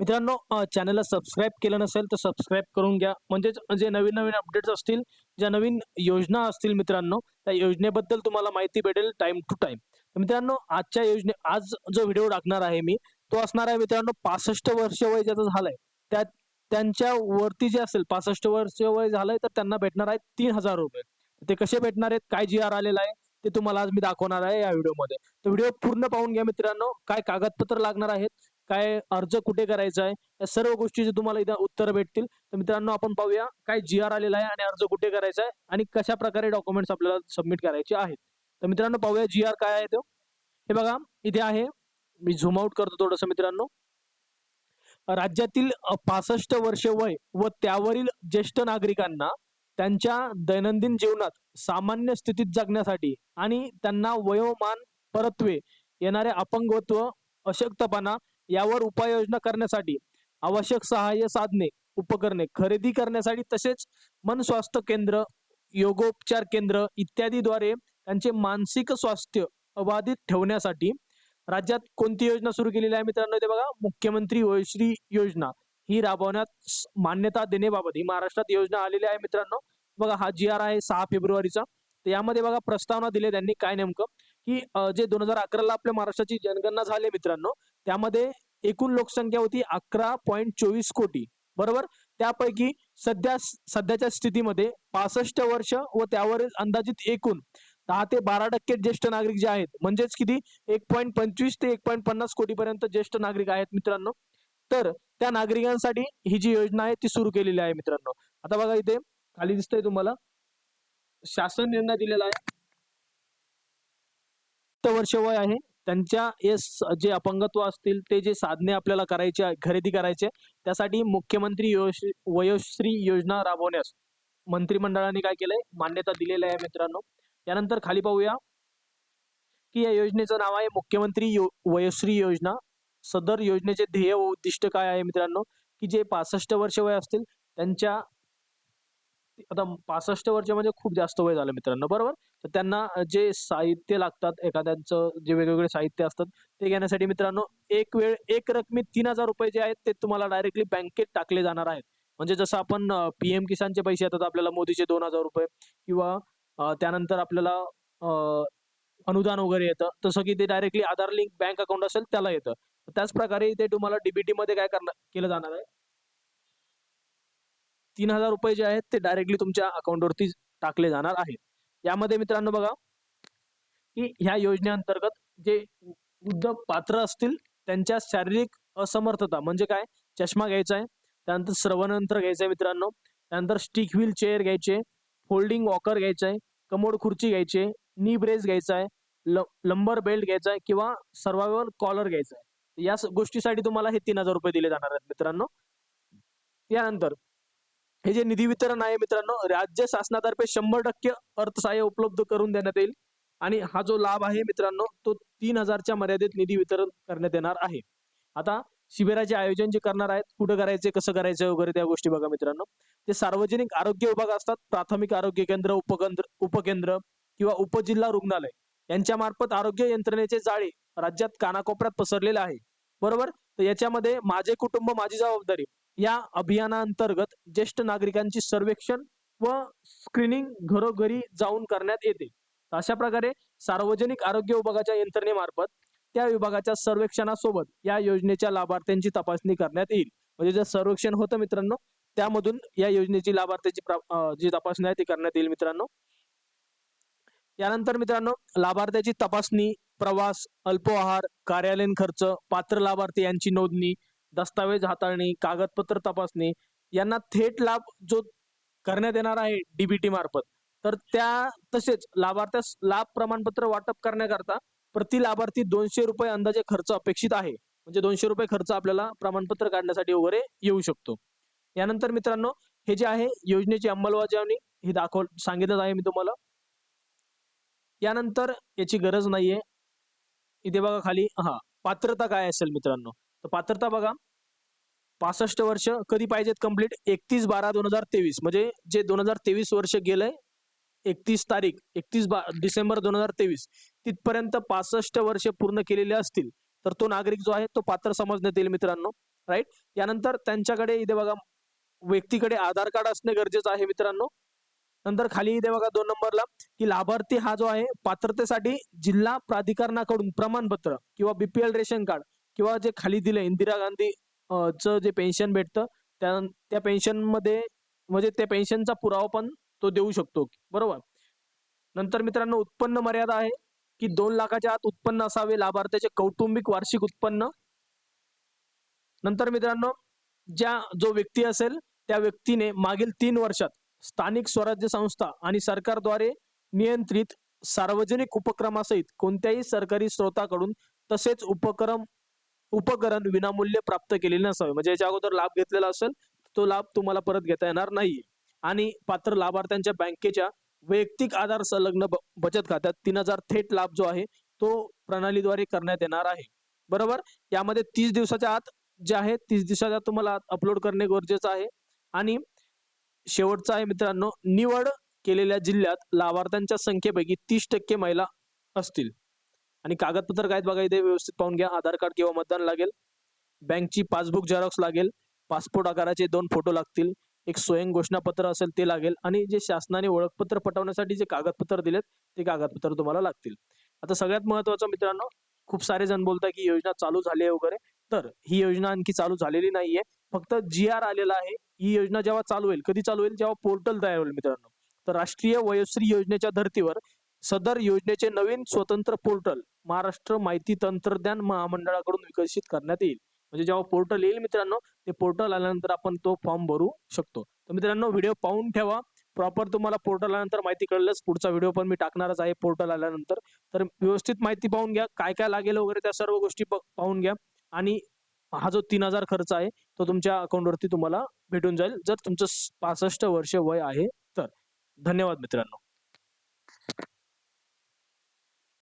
मित्रांनो चॅनलला सबस्क्राईब केलं नसेल तर सबस्क्राईब करून घ्या. म्हणजेच जे नवीन नवीन अपडेट्स असतील ज्या नवीन योजना असतील मित्रांनो त्या योजनेबद्दल तुम्हाला माहिती भेटेल टाइम टू टाइम मित्रांनो आजच्या योजने आज जो व्हिडिओ टाकणार आहे मी तो असणार आहे मित्रांनो पासष्ट वर्ष वय ज्याचं झालंय. त्या त्यांच्या वरती जे असेल पासष्ट वर्ष वय झालंय तर त्यांना भेटणार आहे तीन हजार रुपये. ते कसे भेटणार आहेत काय जी आर आलेला आहे ते तुम्हाला आज मी दाखवणार आहे या व्हिडिओमध्ये तर व्हिडिओ पूर्ण पाहून घ्या मित्रांनो काय कागदपत्र लागणार आहेत काय अर्ज कुठे करायचा आहे या सर्व गोष्टीचे तुम्हाला इथं उत्तर भेटतील. तर मित्रांनो आपण पाहूया काय जी आर आलेला आहे आणि अर्ज कुठे करायचा आहे आणि कशा प्रकारे डॉक्युमेंट्स आपल्याला सबमिट करायचे आहेत. तर मित्रांनो पाहूया जी आर काय आहे तो. हे बघा इथे आहे. मी झूम आउट करतो थोडंसं मित्रांनो. राज्यातील पासष्ट वर्षे वय व त्यावरील ज्येष्ठ नागरिकांना त्यांच्या दैनंदिन जीवनात सामान्य स्थितीत जगण्यासाठी आणि त्यांना वयोमान परत्वे येणारे अपंगत्व अशक्तपणा यावर उपाययोजना करण्यासाठी आवश्यक सहाय्य साधने उपकरणे खरेदी करण्यासाठी तसेच मन स्वास्थ्य केंद्र योगोपचार केंद्र इत्यादीद्वारे त्यांचे मानसिक स्वास्थ्य अबाधित ठेवण्यासाठी राज्यात कोणती योजना सुरू केलेली आहे मित्रांनो? ते बघा मुख्यमंत्री वयश्री योजना. ही राबवण्यात मान्यता देण्याबाबत ही महाराष्ट्रात योजना आलेली आहे मित्रांनो. बघा हा जी आर आहे सहा फेब्रुवारीचा. तर यामध्ये बघा प्रस्तावना दिली त्यांनी काय नेमकं? की जे दोन हजार अकराला आपल्या महाराष्ट्राची जनगणना झाली मित्रांनो त्यामध्ये एकूण लोकसंख्या होती अकरा पॉईंट चोवीस कोटी. बरोबर? त्यापैकी सध्या सध्याच्या स्थितीमध्ये पासष्ट वर्ष व त्यावरील अंदाजित एकूण दहा ते बारा टक्के ज्येष्ठ नागरिक जे आहेत म्हणजेच किती? एक पॉईंट पंचवीस ते एक पॉईंट पन्नास कोटीपर्यंत ज्येष्ठ नागरिक आहेत मित्रांनो. तर त्या नागरिकांसाठी ही जी योजना आहे ती सुरू केलेली आहे मित्रांनो. आता बघा इथे खाली दिसतंय तुम्हाला. शासन निर्णय दिलेला आहे. वर्ष वय आहे. त्यांच्या हे जे अपंगत्व असतील ते जे साधने आपल्याला करायचे खरेदी करायचे त्यासाठी मुख्यमंत्री योश- वयोश्री योजना राबवण्यास मंत्रिमंडळाने काय केलंय? मान्यता दिलेली आहे मित्रांनो. त्यानंतर खाली पाहूया की या योजनेचं नाव आहे मुख्यमंत्री यो वयोश्री योजना. सदर योजनेचे ध्येय व उद्दिष्ट काय आहे मित्रांनो? की जे पासष्ट वर्ष वय असतील त्यांच्या आता पासष्ट वर्ष म्हणजे खूप जास्त वय झालं मित्रांनो बरोबर? तर त्यांना जे साहित्य लागतात एखाद्यांचं जे वेगवेगळे साहित्य असतात ते घेण्यासाठी मित्रांनो एक वेळ एक रकमी तीन हजार रुपये जे आहेत ते तुम्हाला डायरेक्टली बँकेत टाकले जाणार आहेत. म्हणजे जसं आपण पीएम किसानचे पैसे येतात आपल्याला मोदीचे दोन हजार रुपये किंवा त्यानंतर आपल्याला अनुदान वगैरे येतं तसं की ते directly Aadhaar link bank account असेल त्याला येतं. त्याच प्रकारे ते तुम्हाला डीबीटी मध्ये काय करणार केलं जाणार आहे? तीन हजार रुपये जे आहेत ते डायरेक्टली तुमच्या अकाउंटवरती टाकले जाणार आहेत. यामध्ये मित्रांनो बघा की ह्या योजनेअंतर्गत जे वृद्ध पात्र असतील त्यांच्या शारीरिक असमर्थता म्हणजे काय? चष्मा घ्यायचा आहे त्यानंतर श्रवणयंत्र घ्यायचं आहे मित्रांनो त्यानंतर स्टिक व्हील चेअर घ्यायचे फोल्डिंग वॉकर घ्यायचं आहे कमोड खुर्ची घ्यायची नी ब्रेस घ्यायचा आहे ल लंबर बेल्ट घ्यायचा आहे किंवा सर्वायवल कॉलर घ्यायचा आहे. या गोष्टीसाठी तुम्हाला हे तीन हजार रुपये दिले जाणार आहेत मित्रांनो. त्यानंतर हे जे निधी वितरण आहे मित्रांनो राज्य शासनातर्फे शंभर टक्के अर्थसहाय्य उपलब्ध करून देण्यात येईल. आणि हा जो लाभ आहे मित्रांनो तो तीन हजारच्या मर्यादित निधी वितरण करण्यात येणार आहे. आता शिबिराचे आयोजन जे करणार आहेत कुठं करायचे कसं करायचं वगैरे त्या गोष्टी बघा मित्रांनो. ते सार्वजनिक आरोग्य विभाग असतात प्राथमिक आरोग्य केंद्र उपकेंद्र उपकेंद्र किंवा उपजिल्हा रुग्णालय. यांच्या मार्फत आरोग्य यंत्रणेचे जाळे राज्यात कानाकोपऱ्यात पसरलेले आहे. बरोबर? तर याच्यामध्ये माझे कुटुंब माझी जबाबदारी. या अभियानाअंतर्गत ज्येष्ठ नागरिकांची सर्वेक्षण व स्क्रीनिंग घरोघरी जाऊन करण्यात येते. अशा प्रकारे सार्वजनिक आरोग्य विभागाच्या यंत्रणेमार्फत त्या विभागाच्या सर्वेक्षणासोबत या योजनेच्या लाभार्थ्यांची तपासणी करण्यात येईल. म्हणजे जे सर्वेक्षण होतं मित्रांनो त्यामधून या योजनेची लाभार्थ्याची जी तपासणी आहे ती करण्यात येईल मित्रांनो. यानंतर मित्रांनो लाभार्थ्याची तपासणी प्रवास अल्प आहार कार्यालयीन खर्च पात्र लाभार्थी यांची नोंदणी दस्तावेज हाताळणी कागदपत्र तपासणी यांना थेट लाभ जो करण्यात येणार आहे डीबीटी मार्फत तर त्या तसेच लाभार्थ्यास लाभ प्रमाणपत्र वाटप करण्याकरता प्रति लाभार्थी दोनशे रुपये अंदाजे खर्च अपेक्षित आहे. म्हणजे दोनशे रुपये खर्च आपल्याला प्रमाणपत्र काढण्यासाठी वगैरे येऊ शकतो. यानंतर मित्रांनो हे जे आहे योजनेची अंमलबजावणी हे दाखव सांगितलं आहे मी तुम्हाला. यानंतर याची गरज नाहीये. इथे बघा खाली हा पात्रता काय असेल मित्रांनो? तर पात्रता बघा. पासष्ट वर्ष कधी पाहिजेत कंप्लीट एकतीस बारा दोन हजार तेवीस. म्हणजे जे दोन हजार तेवीस वर्ष गेलंय एकतीस तारीख एकतीस बा डिसेंबर दोन हजार तेवीस तिथपर्यंत पासष्ट वर्ष पूर्ण केलेले असतील तर तो नागरिक जो आहे तो पात्र समजण्यात येईल मित्रांनो. राईट यानंतर त्यांच्याकडे इथे बघा व्यक्तीकडे आधार कार्ड असणे गरजेचं आहे मित्रांनो. नंतर खाली इथे बघा दोन नंबरला की लाभार्थी हा जो आहे पात्रतेसाठी जिल्हा प्राधिकरणाकडून प्रमाणपत्र किंवा बीपीएल रेशन कार्ड किंवा जे खाली दिलं इंदिरा गांधी अं, चं जे पेन्शन भेटतं त्या त्या पेन्शनमध्ये म्हणजे त्या पेन्शनचा पुरावा पण तो देऊ शकतो बरोबर? नंतर मित्रांनो उत्पन्न मर्यादा आहे की दोन लाखाच्या आत उत्पन्न असावे लाभार्थ्याचे कौटुंबिक वार्षिक उत्पन्न. नंतर मित्रांनो ज्या जो व्यक्ती असेल त्या व्यक्तीने मागील तीन वर्षात स्थानिक स्वराज्य संस्था आणि सरकारद्वारे नियंत्रित सार्वजनिक उपक्रमासहित कोणत्याही सरकारी स्रोताकडून तसेच उपक्रम उपकरण विनामूल्य प्राप्त केलेले नसावे. म्हणजे याच्या अगोदर लाभ घेतलेला असेल तो लाभ तुम्हाला परत घेता येणार नाही आणि पात्र लाभार्थ्यांच्या बँकेच्या वैयक्तिक आधार संलग्न बचत खात्यात तीन हजार थेट लाभ जो आहे तो प्रणालीद्वारे करण्यात येणार आहे. बरोबर? यामध्ये तीस दिवसाच्या आत जे आहे तीस दिवसाच्या आत तुम्हाला अपलोड करणे गरजेचं आहे. आणि शेवटचा आहे मित्रांनो निवड केलेल्या जिल्ह्यात लाभार्थ्यांच्या संख्येपैकी तीस टक्के महिला असतील. आणि कागदपत्र काय आहेत बघा इथे व्यवस्थित पाहून घ्या. आधार कार्ड किंवा मतदान लागेल. बँकची पासबुक झेरॉक्स लागेल. पासपोर्ट आकाराचे दोन फोटो लागतील. एक स्वयं घोषणापत्र असेल ते लागेल. आणि जे शासनाने ओळखपत्र पटवण्यासाठी जे कागदपत्र दिलेत ते कागदपत्र तुम्हाला लागतील. आता सगळ्यात महत्वाचं मित्रांनो खूप सारे जण बोलतात की योजना चालू झाली आहे वगैरे. तर ही योजना आणखी चालू झालेली नाहीये. फक्त जी आर आलेला आहे. ही योजना जेव्हा चालू होईल कधी चालू होईल? जेव्हा पोर्टल तयार होईल मित्रांनो. तर राष्ट्रीय वयोश्री योजनेच्या धर्तीवर सदर योजनेचे नवीन स्वतंत्र पोर्टल महाराष्ट्र माहिती तंत्रज्ञान महामंडळाकडून विकसित करण्यात येईल. म्हणजे जेव्हा पोर्टल येईल मित्रांनो ते पोर्टल आल्यानंतर आपण तो फॉर्म भरू शकतो. तर मित्रांनो व्हिडिओ पाहून ठेवा. प्रॉपर तुम्हाला पोर्टल आल्यानंतर माहिती कळलंच. पुढचा व्हिडिओ पण मी टाकणारच आहे पोर्टल आल्यानंतर. तर व्यवस्थित माहिती पाहून घ्या. काय काय लागेल वगैरे त्या सर्व गोष्टी पाहून घ्या. आणि हा जो तीन हजार खर्च आहे तो तुमच्या अकाउंटवरती तुम्हाला भेटून जाईल. जर तुमचं पासष्ट वर्ष वय आहे तर. धन्यवाद मित्रांनो.